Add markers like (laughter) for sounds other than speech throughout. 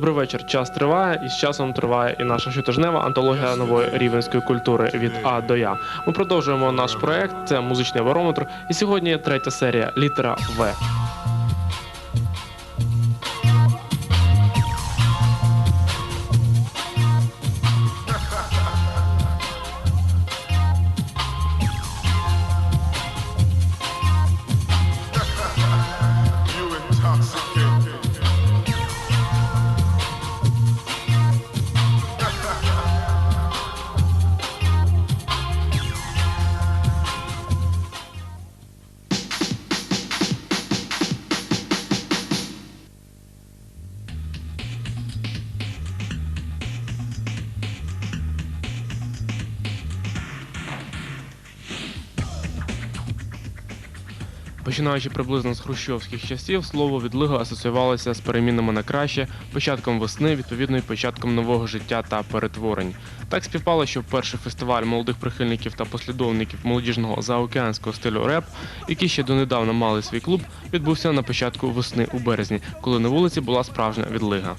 Добрий вечір. Час триває, і з часом триває і наша щотижнева антологія нової рівенської культури від А до Я. Ми продовжуємо наш проект. Це музичний барометр. І сьогодні третя серія літера В. Починаючи приблизно з хрущовських часів, слово відлига асоціювалося з перемінами на краще, початком весни, відповідно і початком нового життя та перетворень. Так співпало, що перший фестиваль молодих прихильників та послідовників молодіжного заокеанського стилю реп, які ще донедавна мали свій клуб, відбувся на початку весни у березні, коли на вулиці була справжня відлига.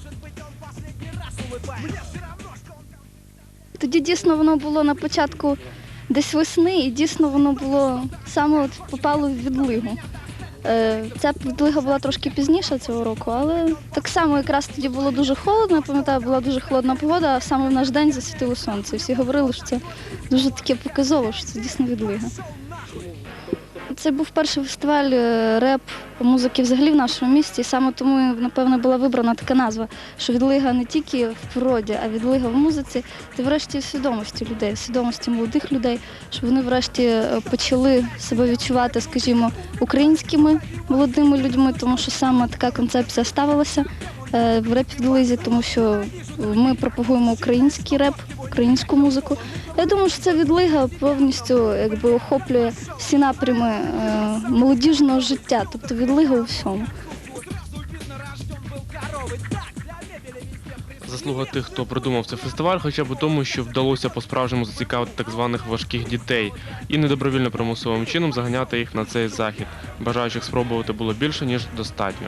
Тоді дійсно воно було на початку десь весни, і дійсно воно було саме от попало в відлигу. Е, Ця відлига була трошки пізніше цього року, але так само якраз тоді було дуже холодно. Я пам'ятаю, була дуже холодна погода, а саме в наш день засвітило сонце. Всі говорили, що це дуже таке показово, що це дійсно відлига. Це був перший фестиваль е, реп музики взагалі в нашому місті. І саме тому, напевно, була вибрана така назва, що відлига не тільки в природі, а відлига в музиці, і врешті в свідомості людей, в свідомості молодих людей, щоб вони врешті е, почали себе відчувати, скажімо, українськими молодими людьми, тому що саме така концепція ставилася е, в реп відлизі, тому що ми пропагуємо український реп, українську музику. Я думаю, що ця відлига повністю якби охоплює всі напрями е, молодіжного життя, тобто відлига у всьому. Заслуга тих, хто придумав цей фестиваль, хоча б у тому, що вдалося по-справжньому зацікавити так званих важких дітей і недобровільно примусовим чином заганяти їх на цей захід. Бажаючих спробувати було більше ніж достатньо.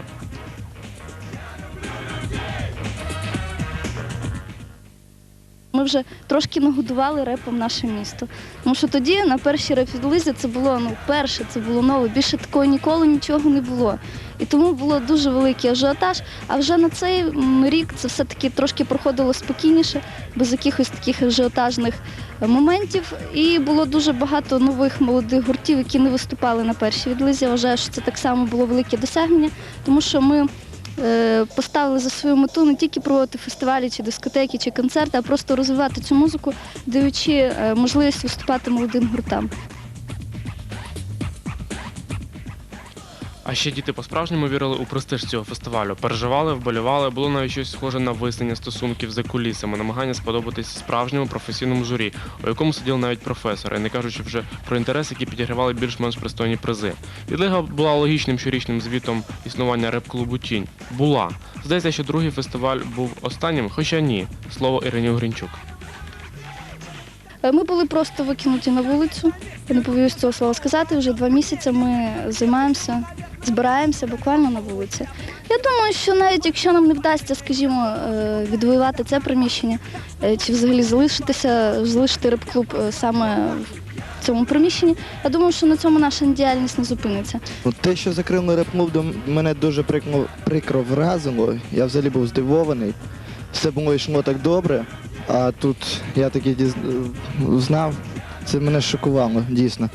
Ми вже трошки нагодували репом наше місто. Тому що тоді на першій реп-відлизі це було ну, перше, це було нове. Більше такого ніколи нічого не було. І тому було дуже великий ажіотаж. А вже на цей рік це все-таки трошки проходило спокійніше, без якихось таких ажіотажних е, моментів. І було дуже багато нових молодих гуртів, які не виступали на першій відлизі. Я вважаю, що це так само було велике досягнення, тому що ми поставили за свою мету не тільки проводити фестивалі, чи дискотеки, чи концерти, а просто розвивати цю музику, даючи е, можливість виступати молодим гуртам. А ще діти по-справжньому вірили у престиж цього фестивалю, переживали, вболівали, було навіть щось схоже на вияснення стосунків за кулісами, намагання сподобатись справжньому професійному журі, у якому сиділи навіть професори, не кажучи вже про інтерес, які підігравали більш-менш пристойні призи. Відлига була логічним щорічним звітом існування реп-клубу Тінь. Була. Здається, що другий фестиваль був останнім, хоча ні. Слово Ірині Гринчук. Е, Ми були просто викинуті на вулицю. Я не повинюсь цього слова сказати. Вже два місяці ми займаємося, збираємося буквально на вулиці. Я думаю, що навіть якщо нам не вдасться, скажімо, е, відвоювати це приміщення, е, чи взагалі залишитися, залишити рибклуб саме в цьому приміщенні, я думаю, що на цьому наша діяльність не зупиниться. Те, що закрили реп-клуб, до мене дуже прикро вразило. Я взагалі був здивований. Все було йшло так добре, а тут я таки знав. Це мене шокувало, дійсно.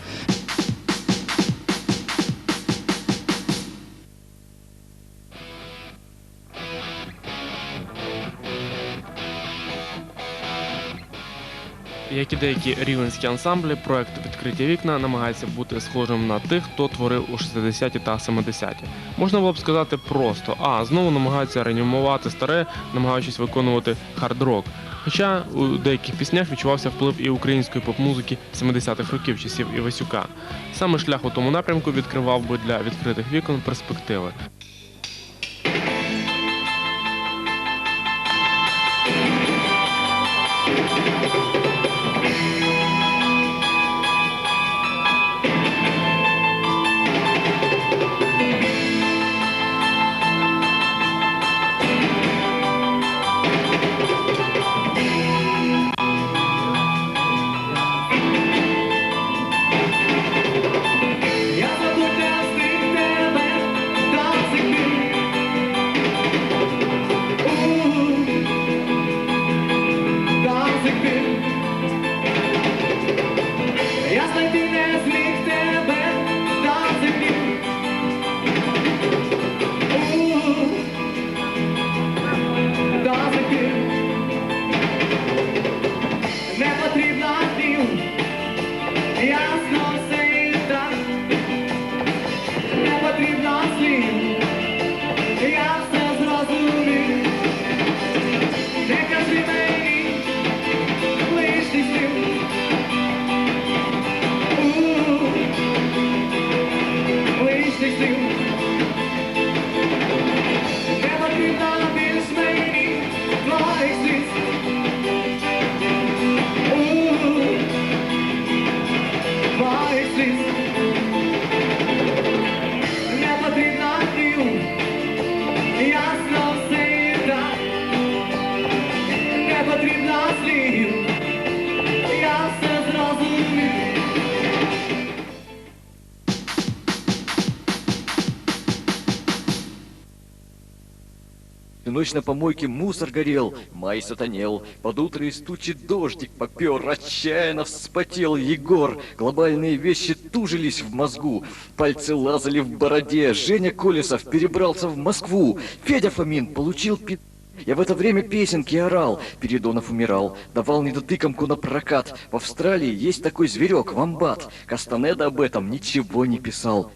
Як і деякі рівенські ансамблі, проект Відкриті вікна намагається бути схожим на тих, хто творив у 60-ті та 70-ті. Можна було б сказати просто, а знову намагаються реанімувати старе, намагаючись виконувати хард-рок. Хоча у деяких піснях відчувався вплив і української поп-музики 70-х років часів Івасюка. Саме шлях у тому напрямку відкривав би для відкритих вікон перспективи. Ночь на помойке мусор горел, май сатанел, под утро и стучит дождик попер, отчаянно вспотел Егор. Глобальные вещи тужились в мозгу, пальцы лазали в бороде. Женя Колесов перебрался в Москву, Федя Фомин получил пи... Я в это время песенки орал, Передонов умирал, давал недотыкомку на прокат. В Австралии есть такой зверек, вамбат. Кастанеда об этом ничего не писал.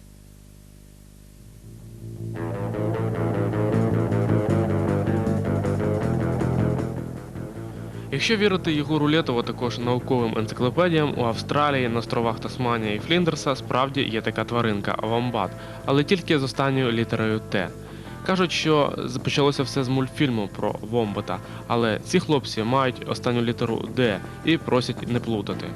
Якщо вірити Єгору Лєтову, також науковим енциклопедіям, у Австралії, на островах Тасманія і Фліндерса справді є така тваринка вамбат, але тільки з останньою літерою Т. Кажуть, що почалося все з мультфільму про Вомбата, але ці хлопці мають останню літеру Д і просять не плутати.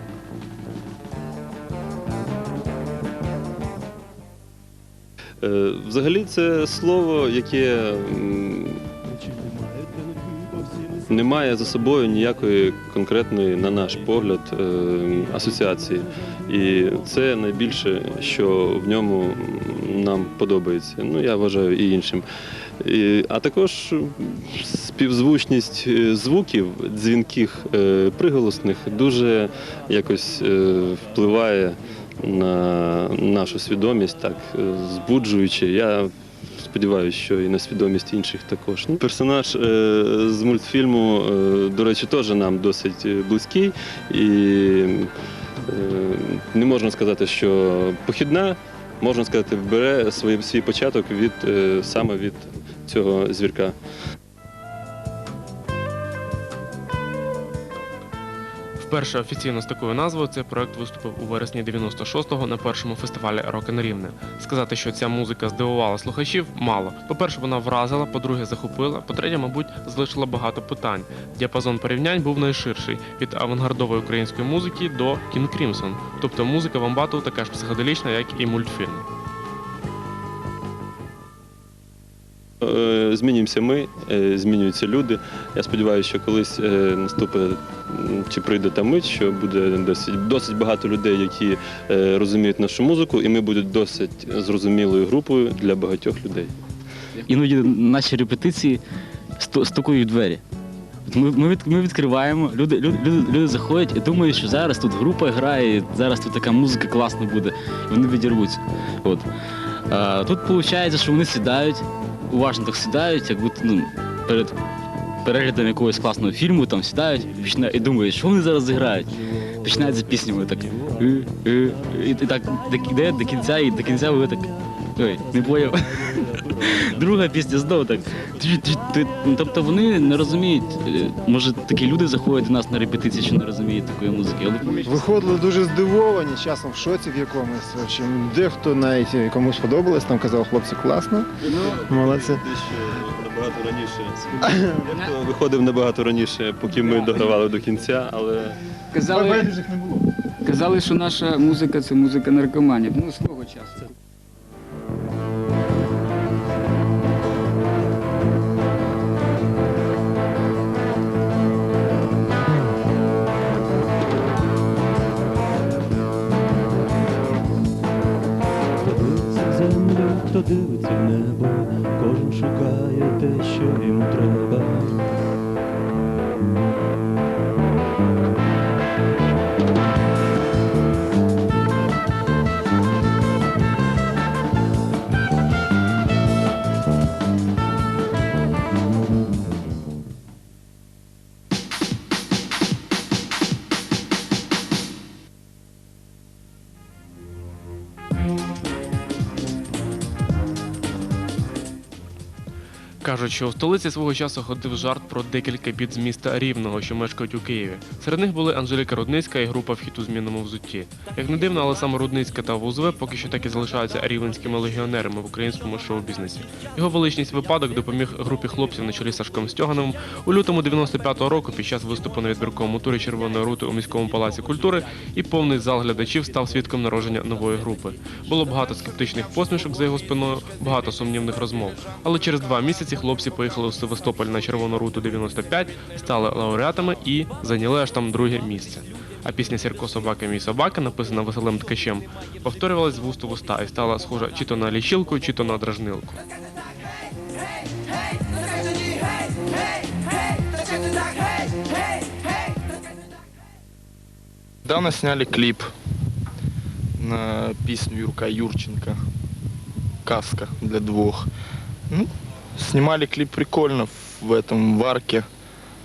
Е, Взагалі це слово, яке м, не має за собою ніякої конкретної, на наш погляд, е, асоціації. І це найбільше, що в ньому нам подобається. Ну, я вважаю і іншим. І, а також співзвучність е, звуків дзвінких е, приголосних дуже якось впливає на нашу свідомість, так збуджуючи. Я сподіваюся, що і на свідомість інших також. Ну, персонаж е, з мультфільму, е, до речі, теж нам досить е, близький. І е, не можна сказати, що похідна, можна сказати, бере свій, свій початок від е, саме від цього звірка. Вперше офіційно з такою назвою цей проект виступив у вересні 96-го на першому фестивалі Рокен Рівне. Сказати, що ця музика здивувала слухачів, мало. По-перше, вона вразила, по-друге, захопила, по-третє, мабуть, залишила багато питань. Діапазон порівнянь був найширший від авангардової української музики до Кін Крімсон. Тобто музика Вамбату така ж психоделічна, як і мультфільм. Змінюємося ми, е, змінюються люди. Я сподіваюся, що колись е, наступить чи прийде та мить, що буде досить, досить багато людей, які е, розуміють нашу музику, і ми будемо досить зрозумілою групою для багатьох людей. Іноді наші репетиції стукають в двері. Ми, ми, ми відкриваємо, люди, люди, люди, люди заходять і думають, що зараз тут група грає, зараз тут така музика класна буде, і вони відірвуться. От. А, тут виходить, що вони сідають, уважно так сідають, як будто ну, перед переглядом якогось класного фільму, там сідають і, думають, що вони зараз зіграють. Починають за піснями так. і, і, І, і так іде до кінця, і до кінця ви так. Ой, не поняв. Друга пісня знову так. Тобто вони не розуміють. е, Може, такі люди заходять до нас на репетиції, що не розуміють такої музики. Але Виходили дуже здивовані, часом в шоці в якомусь. Чи дехто навіть комусь сподобалось, там казав, хлопці класно. Молодці. Набагато раніше. Дехто виходив набагато раніше, поки ми догравали до кінця, але Казали, казали, що наша музика це музика наркоманів. Ну, свого часу. Хто дивиться в небо, кожен шукає те, що йому треба. Кажуть, що в столиці свого часу ходив жарт про декілька бід з міста Рівного, що мешкають у Києві. Серед них були Анжеліка Рудницька і група вхід у змінному взутті. Як не дивно, але саме Рудницька та Вузве поки що так і залишаються рівенськими легіонерами в українському шоу-бізнесі. Його величність випадок допоміг групі хлопців на чолі Сашком Стьогановим у лютому 95-го року під час виступу на відбірковому турі Червоної рути у міському палаці культури, і повний зал глядачів став свідком народження нової групи. Було багато скептичних посмішок за його спиною, багато сумнівних розмов. Але через два місяці хлопці поїхали у Севастополь на червону руту 95, стали лауреатами і зайняли аж там друге місце. А пісня Сірко собака мій собака, написана Василем Ткачем, повторювалась з вуст у вуста і стала схожа чи то на лічилку, чи то на дражнилку. Недавно сняли клип на песню Юрка Юрченко «Каска для двух». Ну, снимали клип прикольно в этом варке.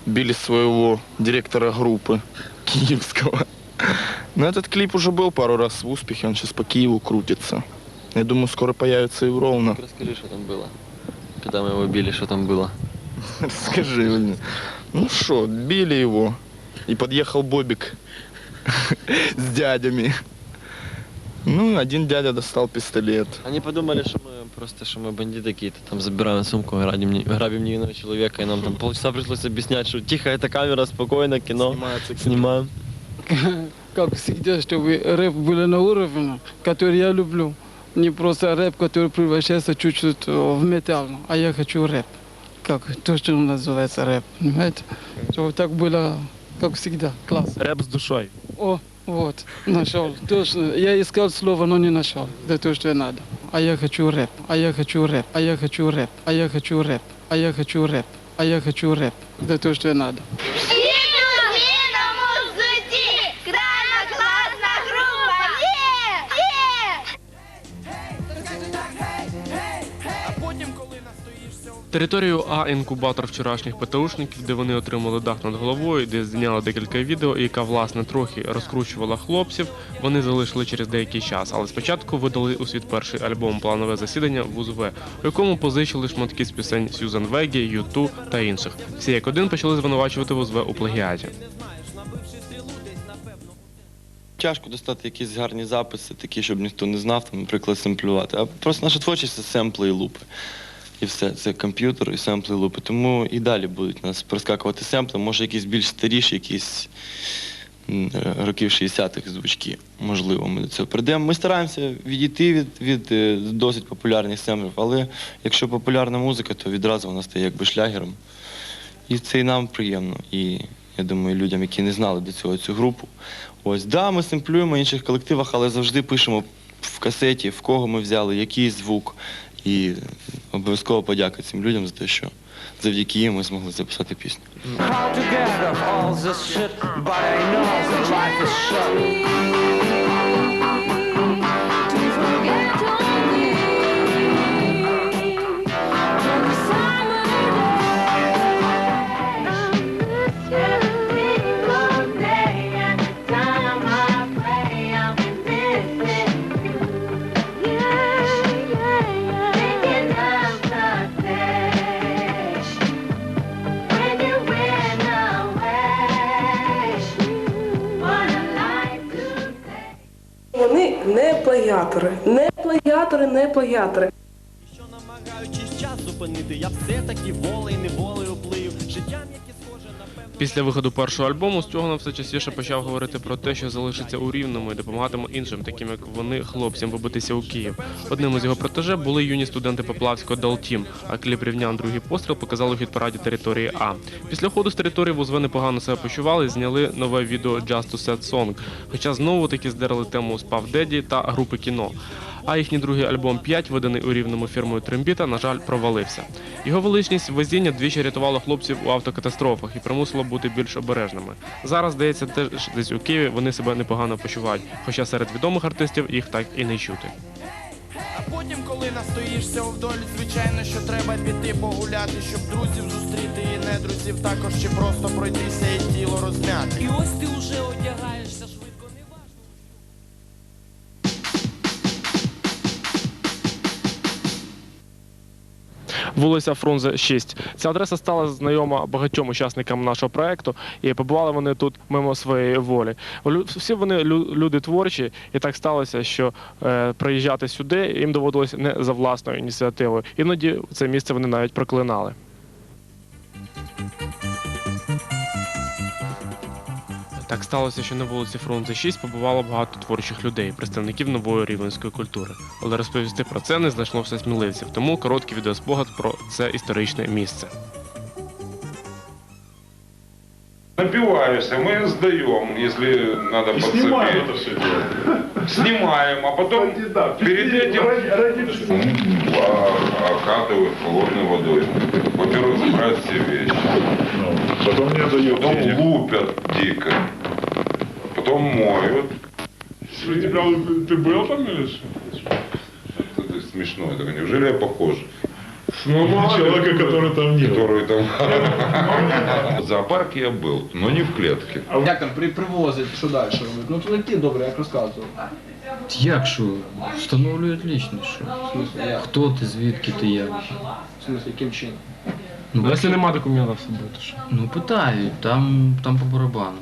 Били своего директора группы (laughs) киевского. Но этот клип уже был пару раз в успехе, он сейчас по Киеву крутится. Я думаю, скоро появится и в Ровно. Расскажи, что там было. Когда мы его били, что там было. (laughs) Скажи мне. Ну что, били его. И подъехал Бобик (laughs) с дядями. Ну, один дядя достал пистолет. Они подумали, что мы просто, что мы бандиты какие-то, там забираем сумку, грабим, не- грабим невинного человека, и нам там полчаса пришлось объяснять, что тихо, это камера, спокойно, кино. Снимаем. (laughs) Как всегда, чтобы рэп был на уровне, который я люблю. Не просто рэп, который превращается чуть-чуть э, в металл, а я хочу рэп. Как то, что называется рэп, понимаете? Чтобы так было, как всегда, класс. Реп з душою. О, вот, нашел. Точно. Я искал слово, но не нашел. Это то, что надо. А я хочу рэп, а я хочу рэп, а я хочу рэп, а я хочу рэп, а я хочу рэп, а я хочу рэп. Это то, что надо. Територію А інкубатор вчорашніх ПТУшників, де вони отримали дах над головою, де зняли декілька відео, яка власне трохи розкручувала хлопців. Вони залишили через деякий час, але спочатку видали у світ перший альбом Планове засідання в УЗВ, у якому позичили шматки з пісень Сюзан Вегі, Юту та інших. Всі як один почали звинувачувати УЗВ у плагіаті. Тяжко достати якісь гарні записи, такі, щоб ніхто не знав, там, наприклад, семплювати. А просто наша творчість це семпли і лупи. І все, це комп'ютер і семпли лупи. Тому і далі будуть нас проскакувати семпли, може якісь більш старіші, якісь е, років 60-х звучки. Можливо, ми до цього прийдемо. Ми стараємося відійти від, від е, досить популярних семплів, але якщо популярна музика, то відразу вона стає якби шлягером. І це і нам приємно. І я думаю, людям, які не знали до цього цю групу. Ось, да, ми семплюємо в інших колективах, але завжди пишемо в касеті, в кого ми взяли, який звук. І обов'язково подяка цим людям за те, що завдяки їм ми змогли записати пісню. Не плагіатори. Намагаючись час зупинити, я все-таки волею неволею плию. Життям, яке схоже на певне. Після виходу першого альбому Стьогонов все частіше почав говорити про те, що залишиться у рівному і допомагатиме іншим, таким як вони, хлопцям, вибитися у Київ. Одним із його протеже були юні студенти Поплавського Далтім, а кліп рівнян другий постріл показали у хіт-параді території А. Після ходу з території вузви непогано себе почували і зняли нове відео Just to Set Song, хоча знову таки здерли тему Спав Деді та групи кіно. А їхній другий альбом 5, виданий у рівному фірмою Трембіта, на жаль, провалився. Його величність везіння двічі рятувало хлопців у автокатастрофах і примусило бути більш обережними. Зараз, здається, теж десь у Києві вони себе непогано почувають, хоча серед відомих артистів їх так і не чути. А потім, коли настоїшся вдоль, звичайно, що треба піти погуляти, щоб друзів зустріти і не друзів також, чи просто пройтися і тіло розмяти. І ось ти вже одягаєшся Вулиця Фрунзе 6. Ця адреса стала знайома багатьом учасникам нашого проекту, і побували вони тут мимо своєї волі. Всі вони лю- люди творчі, і так сталося, що е, приїжджати сюди їм доводилось не за власною ініціативою. Іноді це місце вони навіть проклинали. Так сталося, що на вулиці Фрунзе 6 побувало багато творчих людей, представників нової рівненської культури. Але розповісти про це не знайшлося сміливців, тому короткий відеоспогад про це історичне місце. Напиваешься, мы сдаем, если надо подцепить. снимаем это все дело. Снимаем, а потом перед этим м, а- окатывают холодной водой. Во-первых, забирают все вещи. Потом не дают Потом денег. лупят дико. Потом моют. У тебя, ты был там или что? Это смешно. Это неужели я похож? Ну, на человека, который там не был. Который там... В зоопарке я был, но не в клетке. А як там при, привозять, що далі робити? Ну то не ти добре, як розказував. Як що? Встановлюють лічність. що? В смысле, як? Хто ти, звідки ти є? В смысле, яким чином? Ну, якщо нема документів з собою, то що? Ну питають, там, там по барабану.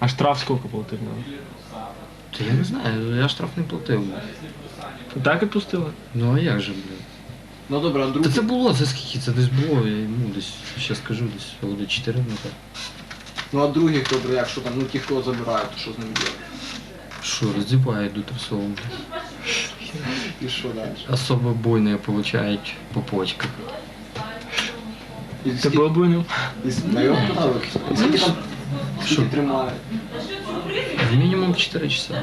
А штраф скільки платити надо? Та я не знаю, я штраф не платив. Так відпустили? Ну а як же, блін? Ну добре, а Та це було, це скільки? Це десь було, я йому десь, ще скажу, десь роки 4 назад. Ну а других добре, як що там, ну ті, хто забирають, то що з ними робити? Що, роздівають до трусовому. І що далі? Особо бойне получають по почках. І Ти був буйним? І, с- та його питали, і скільки там, тримають? Мінімум 4 часа.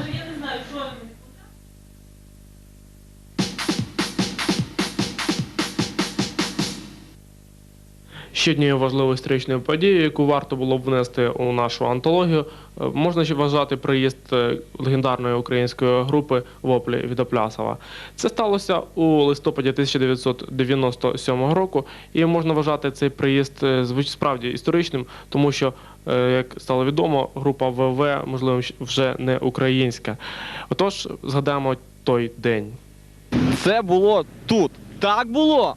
Ще однією важливою історичною подією, яку варто було б внести у нашу антологію, е, можна ще вважати приїзд е, легендарної української групи Воплі від Оплясова. Це сталося у листопаді 1997 року, і можна вважати цей приїзд е, справді історичним, тому що, як стало відомо, група ВВ, можливо, вже не українська. Отож, згадаємо той день. Це було тут. Так було.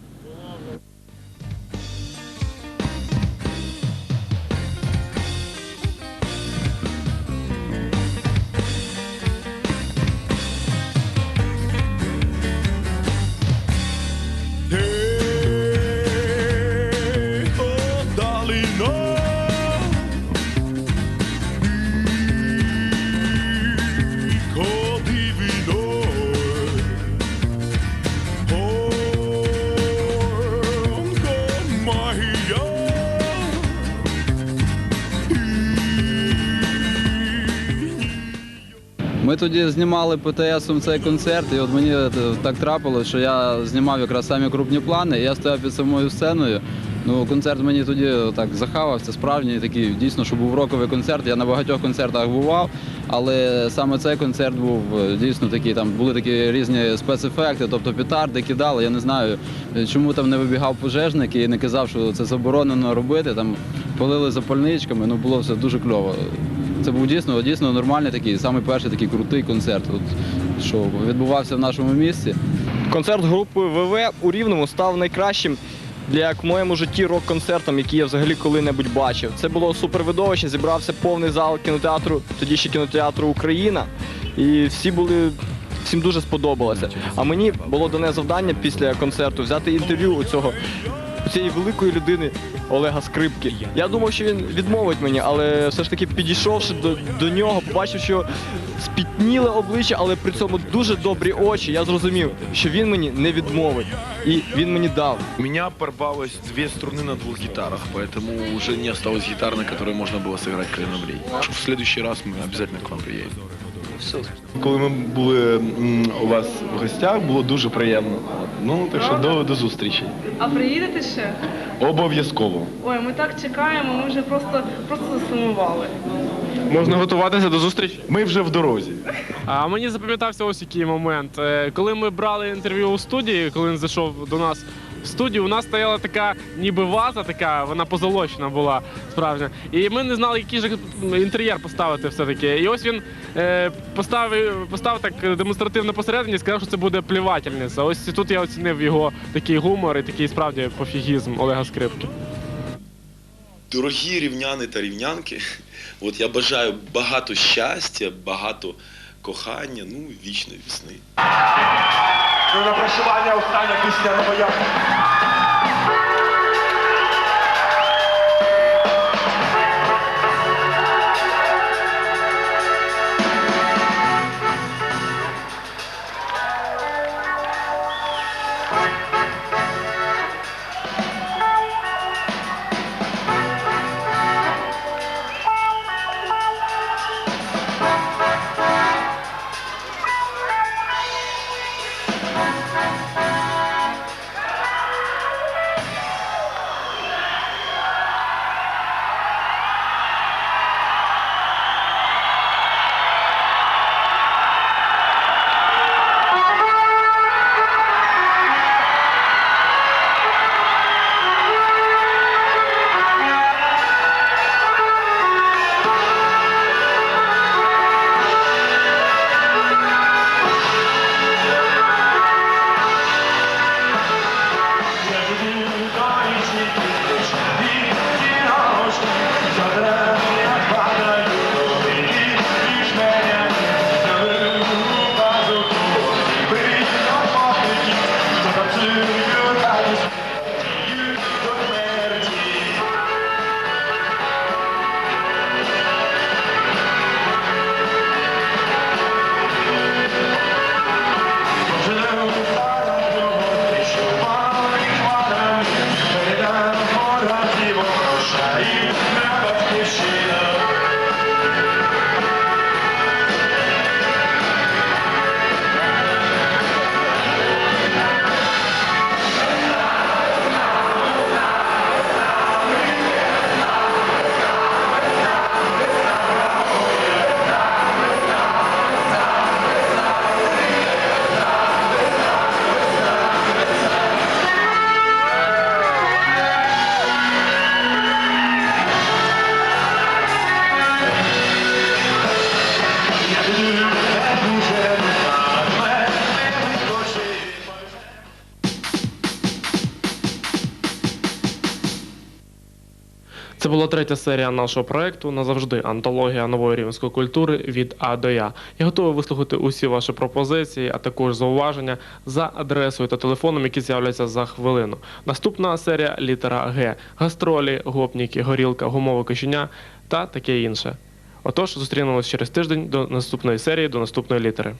Тоді знімали ПТСом цей концерт, і от мені так трапилось, що я знімав якраз самі крупні плани, і я стояв під самою сценою. Ну, концерт мені тоді так захавався, справжній такий, дійсно, що був роковий концерт. Я на багатьох концертах бував, але саме цей концерт був е, дійсно такий, там були такі різні спецефекти, тобто петарди кидали. Я не знаю, чому там не вибігав пожежник і не казав, що це заборонено робити. Там полили запальничками, ну було все дуже кльово. Це був дійсно, дійсно нормальний такий, самий перший такий крутий концерт, от, що відбувався в нашому місті. Концерт групи ВВ у Рівному став найкращим для як в моєму житті рок-концертом, який я взагалі коли-небудь бачив. Це було супервидовище, зібрався повний зал кінотеатру, тоді ще кінотеатру Україна. І всі були. Всім дуже сподобалося. А мені було дане завдання після концерту взяти інтерв'ю у цього цієї великої людини Олега Скрипки. Я думав, що він відмовить мені, але все ж таки підійшовши до, до нього, побачив, що спітніле обличчя, але при цьому дуже добрі очі. Я зрозумів, що він мені не відмовить. І він мені дав. У меня порвалось две струны на двух гитарах, поэтому уже не осталось гитар, на которой можно было сыграть клиновлей. В следующий раз мы обязательно к вам приедем. Коли ми були у вас в гостях, було дуже приємно. Ну, так що до, до зустрічі. А приїдете ще? Обов'язково. Ой, ми так чекаємо, ми вже просто просто засумували. Можна готуватися до зустрічі? Ми вже в дорозі. А мені запам'ятався ось який момент. Е, Коли ми брали інтерв'ю у студії, коли він зайшов до нас в студію, у нас стояла така ніби ваза, така, вона позолочена була справжня. І ми не знали, який же інтер'єр поставити все-таки. І ось він е, поставив, поставив так демонстративно посередині і сказав, що це буде плівательниця. Ось тут я оцінив його такий гумор і такий справді пофігізм Олега Скрипки. Дорогі рівняни та рівнянки, от я бажаю багато щастя, багато кохання, ну вічної весни. На прощування остання пісня новоя. Це була третя серія нашого проекту назавжди антологія нової рівненської культури від А до Я. Я готовий вислухати усі ваші пропозиції, а також зауваження за адресою та телефоном, які з'являться за хвилину. Наступна серія літера Г. Гастролі, гопніки, горілка, гумове кишеня та таке інше. Отож, зустрінемось через тиждень до наступної серії, до наступної літери.